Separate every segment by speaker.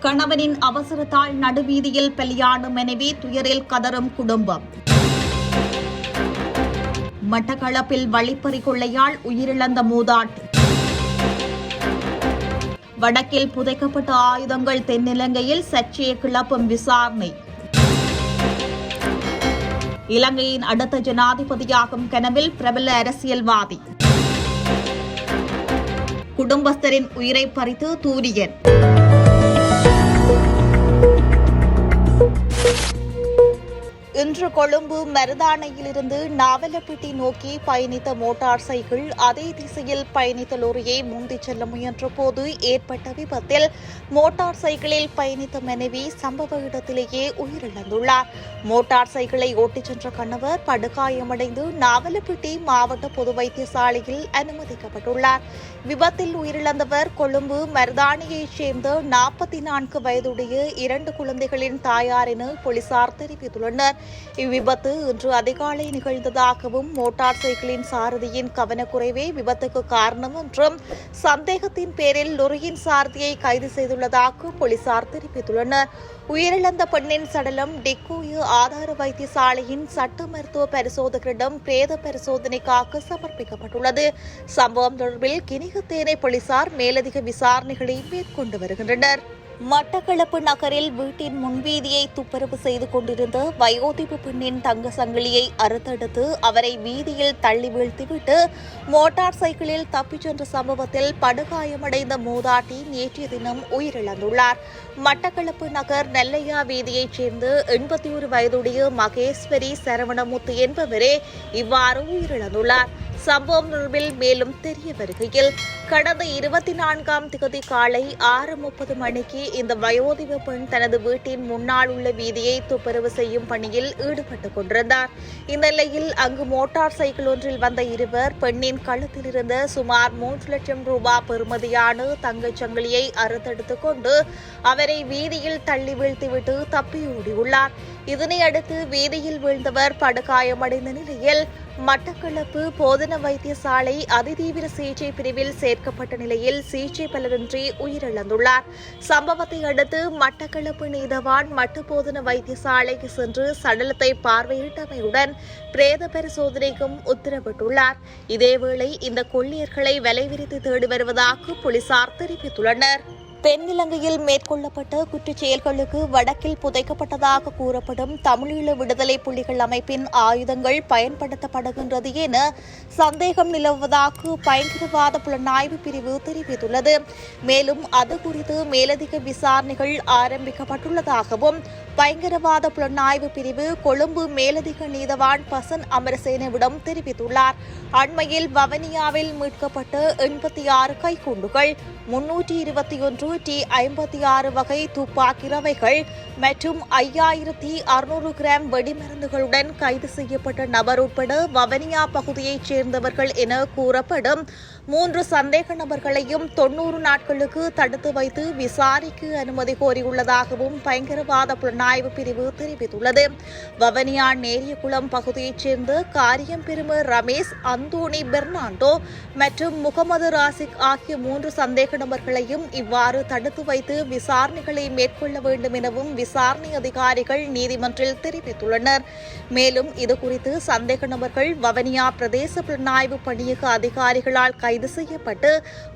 Speaker 1: கணவனின் அவசரத்தால் நடுவீதியில் பலியான மனைவி துயரில் கதறும் குடும்பம். மட்டக்களப்பில் வழிப்பறி கொள்ளையால் உயிரிழந்த மூதாட்டி வடக்கில் புதைக்கப்பட்ட ஆயுதங்கள் தென்னிலங்கையில் சர்ச்சையை கிளப்பும் விசாரணை. இலங்கையின் அடுத்த ஜனாதிபதியாகும் கனவில் பிரபல அரசியல்வாதி. குடும்பஸ்தரின் உயிரை பறித்து தூரியன். இன்று கொழும்பு மருதானையிலிருந்து நாவலப்பிட்டி நோக்கி பயணித்த மோட்டார் சைக்கிள் அதே திசையில் பயணித்த லோரியை முந்திச் செல்ல முயன்ற போது ஏற்பட்ட விபத்தில் மோட்டார் சைக்கிளில் பயணித்த மனைவி சம்பவ இடத்திலேயே உயிரிழந்துள்ளார். மோட்டார் சைக்கிளை ஓட்டிச் சென்ற கணவர் படுகாயமடைந்து நாவலப்பிட்டி மாவட்ட பொது வைத்தியசாலையில் அனுமதிக்கப்பட்டுள்ளார். விபத்தில் உயிரிழந்தவர் கொழும்பு மருதானியைச் சேர்ந்த நாற்பத்தி நான்கு வயதுடைய இரண்டு குழந்தைகளின் தாயார் என போலீசார் தெரிவித்துள்ளனர். இவ்விபத்து இன்று அதிகாலை நிகழ்ந்ததாகவும் மோட்டார் சைக்கிளின் சாரதியின் கவனக்குறைவே விபத்துக்கு காரணம் என்றும் சந்தேகத்தின் பேரில் லொரியின் சாரதியை கைது செய்துள்ளதாக போலீசார் தெரிவித்துள்ளனர். உயிரிழந்த பெண்ணின் சடலம் டெக்கோயு ஆதார வைத்தியசாலையின் சட்ட மருத்துவ பரிசோதகரிடம் பிரேத பரிசோதனைக்காக சமர்ப்பிக்கப்பட்டுள்ளது. சம்பவம் தொடர்பில் கிணிகத்தேனை போலீசார் மேலதிக விசாரணைகளை மேற்கொண்டு வருகின்றனர். மட்டக்களப்பு நகரில் வீட்டின் முன்வீதியை துப்புரவு செய்து கொண்டிருந்த வயோதிப்பு பெண்ணின் தங்க சங்கிலியை அறுத்தெடுத்து அவரை வீதியில் தள்ளி வீழ்த்திவிட்டு மோட்டார் சைக்கிளில் தப்பிச் சென்ற சம்பவத்தில் படுகாயமடைந்த மூதாட்டி நேற்றைய தினம் உயிரிழந்துள்ளார். மட்டக்களப்பு நகர் நெல்லையா வீதியைச் சேர்ந்த எண்பத்தி ஒரு வயதுடைய மகேஸ்வரி சரவணமுத்து என்பவரே இவ்வாறு உயிரிழந்துள்ளார். சம்பவம் தொடர்பில் மேலும் தெரிய வருகையில் கடந்த இருபத்தி நான்காம் திகதி காலை ஆறு முப்பது மணிக்கு இந்த வயோதிப பெண் தனது வீட்டின் முன்னால் உள்ள வீதியை துப்புரவு செய்யும் பணியில் ஈடுபட்டுக் கொண்டிருந்தார். இந்நிலையில் அங்கு மோட்டார் சைக்கிள் ஒன்றில் வந்த இருவர் பெண்ணின் கழுத்திலிருந்து சுமார் மூன்று லட்சம் ரூபாய் பெறுமதியான தங்கச் சங்கிலியை அறுத்தெடுத்துக் கொண்டு அவரை வீதியில் தள்ளி வீழ்த்திவிட்டு தப்பியோடியுள்ளார். இதனையடுத்து வீதியில் வீழ்ந்தவர் படுகாயமடைந்த நிலையில் மட்டக்களப்பு போதன வைத்தியசாலை அதிதீவிர சிகிச்சை பிரிவில் சேர்க்கப்பட்ட நிலையில் சிகிச்சை பலரின்றி உயிரிழந்துள்ளார். சம்பவத்தை அடுத்து மட்டக்களப்பு நீதவான் மட்டபோதன வைத்தியசாலைக்கு சென்று சடலத்தை பார்வையிட்டமையுடன் பிரேத பரிசோதனைக்கும் உத்தரவிட்டுள்ளார். இதேவேளை இந்த கொள்ளியர்களை விலைவிரித்து தேடி வருவதாக போலீசார் தெரிவித்துள்ளனர். தென்னிலங்கையில் மேற்கொள்ளப்பட்ட குற்றச் செயல்களுக்கு வடக்கில் புதைக்கப்பட்டதாக கூறப்படும் தமிழீழ விடுதலை புலிகள் அமைப்பின் ஆயுதங்கள் பயன்படுத்தப்படுகின்றது என சந்தேகம் நிலவுவதாக பயங்கரவாத புலனாய்வு பிரிவு தெரிவித்துள்ளது. மேலும் அது குறித்து மேலதிக விசாரணைகள் ஆரம்பிக்கப்பட்டுள்ளதாகவும் பயங்கரவாத புலனாய்வு பிரிவு கொழும்பு மேலதிக நீதவான் பசன் அமரசேனவிடம் தெரிவித்துள்ளார். அண்மையில் வவனியாவில் மீட்கப்பட்ட எண்பத்தி ஆறு கைக்குண்டுகள் முன்னூற்றி இருபத்தி ஒன்று டி ஐம்பத்தி ஆறு வகை துப்பாக்கி ரவைகள் மற்றும் ஐயாயிரத்தி அறுநூறு கிராம் வெடிமருந்துகளுடன் கைது செய்யப்பட்ட நபர் உட்பட வவனியா பகுதியைச் சேர்ந்தவர்கள் என கூறப்படும் மூன்று சந்தேக நபர்களையும் தொன்னூறு நாட்களுக்கு தடுத்து வைத்து விசாரிக்க அனுமதி கோரியுள்ளதாகவும் பயங்கரவாத புலனாய்வு பிரிவு தெரிவித்துள்ளது. வவனியா நேரியகுளம் பகுதியைச் சேர்ந்த காரியம் பெரும ரமேஷ் அந்தோணி பெர்னாண்டோ மற்றும் முகமது ராசிக் ஆகிய மூன்று சந்தேக நபர்களையும் இவ்வாறு தடுத்து வைத்து விசாரணைகளை மேற்கொள்ள வேண்டும் எனவும் விசாரணை அதிகாரிகள் நீதிமன்றில் தெரிவித்துள்ளனர். மேலும் இதுகுறித்து சந்தேக நபர்கள் வவனியா பிரதேச புலனாய்வு பணியக அதிகாரிகளால் கைது செய்யப்பட்டு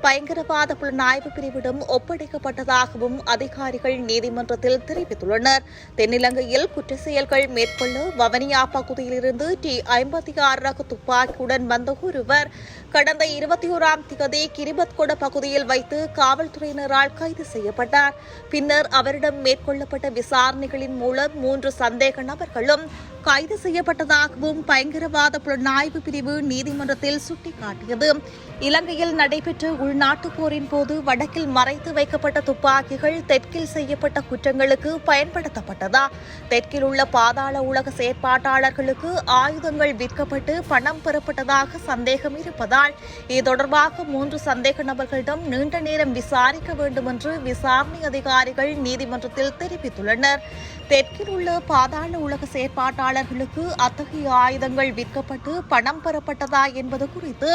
Speaker 1: பயங்கரவாத புலனாய்வு பிரிவிடம் ஒப்படைக்கப்பட்டதாகவும் அதிகாரிகள் நீதிமன்றத்தில் தெரிவித்துள்ளனர். தென்னிலங்கையில் குற்ற செயல்கள் மேற்கொள்ள வவனியா பகுதியிலிருந்து டி ஐம்பத்தி ஆறு ரக துப்பாக்கியுடன் வந்த ஒருவர் கடந்த இருபத்தி ஓராம் திகதி கிரிபத்கொட பகுதியில் வைத்து காவல்துறையினரால் கைது செய்யப்பட்டார். பின்னர் அவரிடம் மேற்கொள்ளப்பட்ட விசாரணைகளின் மூலம் மூன்று சந்தேக நபர்களும் கைது செய்யப்பட்டதாகவும் பயங்கரவாத புலனாய்வு பிரிவு நீதிமன்றத்தில் சுட்டிக்காட்டியது. இலங்கையில் நடைபெற்ற உள்நாட்டு போரின் போது வடக்கில் மறைத்து வைக்கப்பட்ட துப்பாக்கிகள் தெற்கில் செய்யப்பட்ட குற்றங்களுக்கு பயன்படுத்தப்பட்டதா? தெற்கில் உள்ள பாதாள உலக செயற்பாட்டாளர்களுக்கு ஆயுதங்கள் விற்கப்பட்டு பணம் பெறப்பட்டதாக சந்தேகம் இருப்பதால் இது தொடர்பாக மூன்று சந்தேக நபர்களிடம் நீண்ட நேரம் விசாரிக்க வேண்டும் என்று விசாரணை அதிகாரிகள் நீதிமன்றத்தில் தெரிவித்துள்ளனர். தெற்கில் உள்ள பாதாள உலக செயற்பாட்டாளர் வாடிக்கையாளர்களுக்கு அத்தகைய ஆயுதங்கள் விற்கப்பட்டு பணம் பெறப்பட்டதா என்பது குறித்து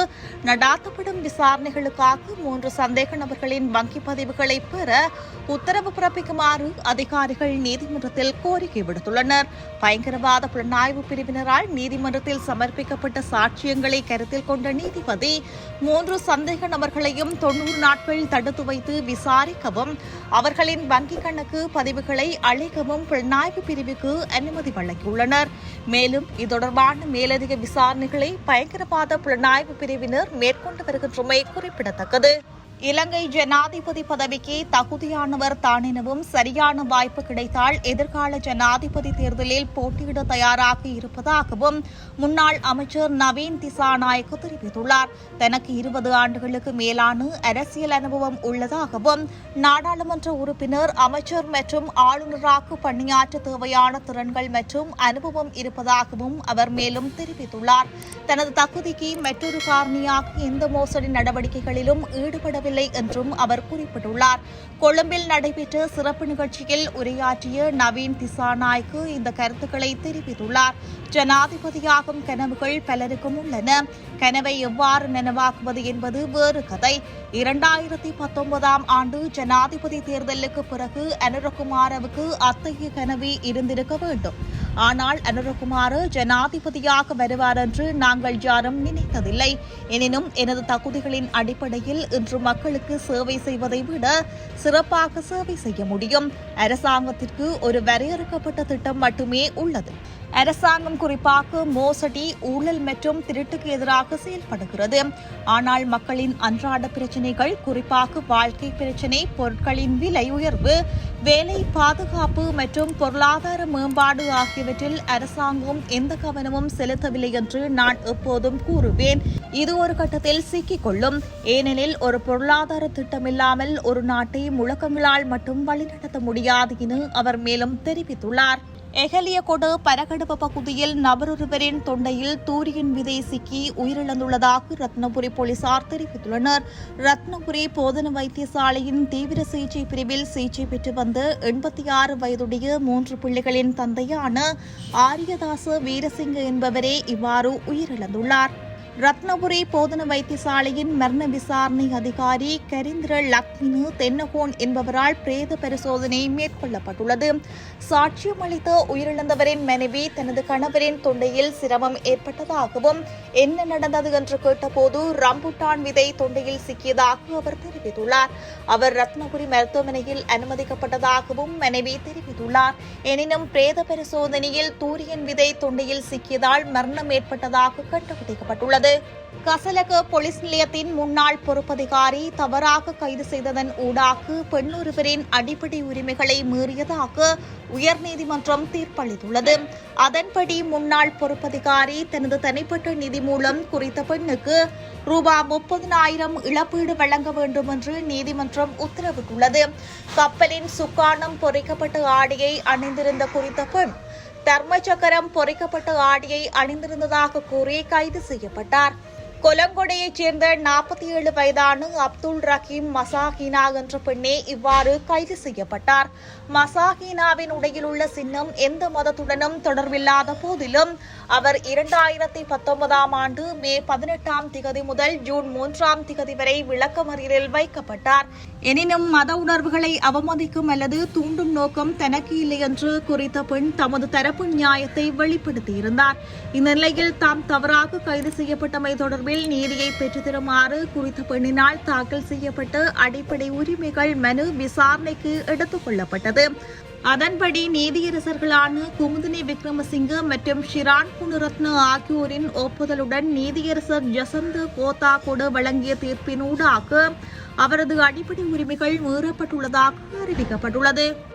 Speaker 1: நடாத்தப்படும் விசாரணைகளுக்காக மூன்று சந்தேக நபர்களின் வங்கி பதிவுகளை பெற உத்தரவு பிறப்பிக்குமாறு அதிகாரிகள் நீதிமன்றத்தில் கோரிக்கை விடுத்துள்ளனர். பயங்கரவாத புலனாய்வு பிரிவினரால் நீதிமன்றத்தில் சமர்ப்பிக்கப்பட்ட சாட்சியங்களை கருத்தில் கொண்ட நீதிபதி மூன்று சந்தேக நபர்களையும் தொன்னூறு நாட்கள் தடுத்து வைத்து விசாரிக்கவும் அவர்களின் வங்கிக் கணக்கு பதிவுகளை அழைக்கவும் புலனாய்வு பிரிவுக்கு அனுமதி வழங்கியுள்ளனர். மேலும் இது தொடர்பான மேலதிக விசாரணைகளை பயங்கரவாத புலனாய்வு பிரிவினர் மேற்கொண்டு வருகின்றமை குறிப்பிடத்தக்கது. இலங்கை ஜனாதிபதி பதவிக்கு தகுதியானவர் தான் எனவும் சரியான வாய்ப்பு கிடைத்தால் எதிர்கால ஜனாதிபதி தேர்தலில் போட்டியிட தயாராக இருப்பதாகவும் முன்னாள் அமைச்சர் நவீன் திசாநாயக்கு தெரிவித்துள்ளார். தனக்கு இருபது ஆண்டுகளுக்கு மேலான அரசியல் அனுபவம் உள்ளதாகவும் நாடாளுமன்ற உறுப்பினர் அமைச்சர் மற்றும் ஆளுநராக பணியாற்ற தேவையான திறன்கள் மற்றும் அனுபவம் இருப்பதாகவும் அவர் மேலும் தெரிவித்துள்ளார். தனது தகுதிக்கு மற்றொரு காரணியாக எந்த மோசடி நடவடிக்கைகளிலும் ஈடுபட முடியவில்லை என்றும் அவர் குறிப்பிட்டுள்ளார். கொழும்பில் நடைபெற்ற சிறப்பு நிகழ்ச்சியில் உரையாற்றிய நவீன் திசாநாய்க்கு இந்த கருத்துக்களை தெரிவித்துள்ளார். ஜனாதிபதியாகும் கனவுகள் பலருக்கும் உள்ளன. கனவை எவ்வாறு நனவாக்குவது என்பது வேறு கதை. இரண்டாயிரத்தி பத்தொன்பதாம் ஆண்டு ஜனாதிபதி தேர்தலுக்கு பிறகு அனுரகுமாரவுக்கு அத்தகைய கனவு இருந்திருக்க வேண்டும். ஆனால் அனுரகுமார ஜனாதிபதியாக வருவார் என்று நாங்கள் யாரும் நினைத்ததில்லை. எனினும் எனது தகுதிகளின் அடிப்படையில் இன்று மக்களுக்கு சேவை செய்வதை விட சிறப்பாக சேவை செய்ய முடியும். அரசாங்கத்திற்கு ஒரு வரையறுக்கப்பட்ட திட்டம் மட்டுமே உள்ளது. அரசாங்கம் குறிப்பாக மோசடி ஊழல் மற்றும் திருட்டுக்கு எதிராக செயல்படுகிறது. ஆனால் மக்களின் அன்றாட பிரச்சினைகள் குறிப்பாக வாழ்க்கை பிரச்சினை பொருட்களின் விலை உயர்வு வேலை பாதுகாப்பு மற்றும் பொருளாதார மேம்பாடு ஆகியவற்றில் அரசாங்கம் எந்த கவனமும் செலுத்தவில்லை என்று நான் எப்போதும் கூறுவேன். இது ஒரு கட்டத்தில் சிக்கிக்கொள்ளும் ஏனெனில் ஒரு பொருளாதார திட்டமில்லாமல் ஒரு நாட்டை முழக்கங்களால் மட்டும் வழிநடத்த முடியாது என அவர் மேலும் தெரிவித்துள்ளார். எகலியகொடு பரகடுப்பு பகுதியில் நபரொருவரின் தொண்டையில் தூரியின் விதை சிக்கி உயிரிழந்துள்ளதாக ரத்னபுரி போலீசார் தெரிவித்துள்ளனர். ரத்னபுரி போதன வைத்தியசாலையின் தீவிர சிகிச்சை பிரிவில் சிகிச்சை பெற்று வந்த எண்பத்தி ஆறு வயதுடைய மூன்று பிள்ளைகளின் தந்தையான ஆரியதாச வீரசிங்க என்பவரே இவ்வாறு உயிரிழந்துள்ளார். ரத்னபுரி போதன வைத்தியசாலையின் மரண விசாரணை அதிகாரி கரிந்திர லக்மினு தென்னகோன் என்பவரால் பிரேத பரிசோதனை மேற்கொள்ளப்பட்டுள்ளது. சாட்சியம் அளித்த உயிரிழந்தவரின் மனைவி தனது கணவரின் தொண்டையில் சிரமம் ஏற்பட்டதாகவும் என்ன நடந்தது என்று கேட்டபோது ரம்புட்டான் விதை தொண்டையில் சிக்கியதாக அவர் தெரிவித்துள்ளார். அவர் ரத்னபுரி மருத்துவமனையில் அனுமதிக்கப்பட்டதாகவும் மனைவி தெரிவித்துள்ளார். எனினும் பிரேத பரிசோதனையில் தூரியன் விதை தொண்டையில் சிக்கியதால் மரணம் ஏற்பட்டதாக கண்டுபிடிக்கப்பட்டுள்ளது. கசலக போலீஸ் நிலையத்தின் முன்னாள் பொறுப்பதிகாரி தவறாக கைது செய்ததன் ஊடாக பெண்ணொருவரின் அடிப்படை உரிமைகளை மீறியதாக உயர்நீதிமன்றம் தீர்ப்பளித்துள்ளது. அதன்படி முன்னாள் பொறுப்பதிகாரி தனது தனிப்பட்ட நிதி மூலம் குறித்த பெண்ணுக்கு ரூபாய் முப்பதினாயிரம் இழப்பீடு வழங்க வேண்டும் என்று நீதிமன்றம் உத்தரவிட்டுள்ளது. கப்பலின் சுக்கானம் பொறிக்கப்பட்ட ஆடையை அணிந்திருந்த குறித்த பெண் தர்மச்சக்கரம் பொறிக்கப்பட்ட ஆடையை அணிந்திருந்ததாக கூறி கைது செய்யப்பட்டார். கொலங்கொடையைச் சேர்ந்த நாற்பத்தி ஏழு வயதான அப்துல் ரஹீம் மசாஹினா என்ற பெண்ணே இவ்வாறு கைது செய்யப்பட்டார். மசாஹினாவின் உடையில் உள்ள சின்னம் எந்த மதத்துடனும் தொடர்பில்லாத போதிலும் அவர் இரண்டாயிரத்தி பத்தொன்பதாம் ஆண்டு மே பதினெட்டாம் திகதி முதல் ஜூன் மூன்றாம் திகதி வரை விளக்கமறியலில் வைக்கப்பட்டார். எனினும் மத உணர்வுகளை அவமதிக்கும் அல்லது தூண்டும் நோக்கம் தனக்கு இல்லை என்று குறித்த பெண் தமது தரப்பு நியாயத்தை வெளிப்படுத்தியிருந்தார். இந்த நிலையில் தாம் தவறாக கைது செய்யப்பட்டமை தொடர்பில் நீதியை பெற்றுத்தருமாறு குறித்த பெண்ணினால் தாக்கல் செய்யப்பட்ட அடிப்படை உரிமைகள் மனு விசாரணைக்கு எடுத்துக் கொள்ளப்பட்டது. அதன்படி நீதியரசர்களான குமுதினி விக்ரமசிங்க மற்றும் ஷிரான் குணரத்ன ஆகியோரின் ஒப்புதலுடன் நீதியரசர் ஜசந்த் கோத்தா கூட வழங்கிய தீர்ப்பினூடாக அவரது அடிப்படை உரிமைகள் மீறப்பட்டுள்ளதாக அறிவிக்கப்பட்டுள்ளது.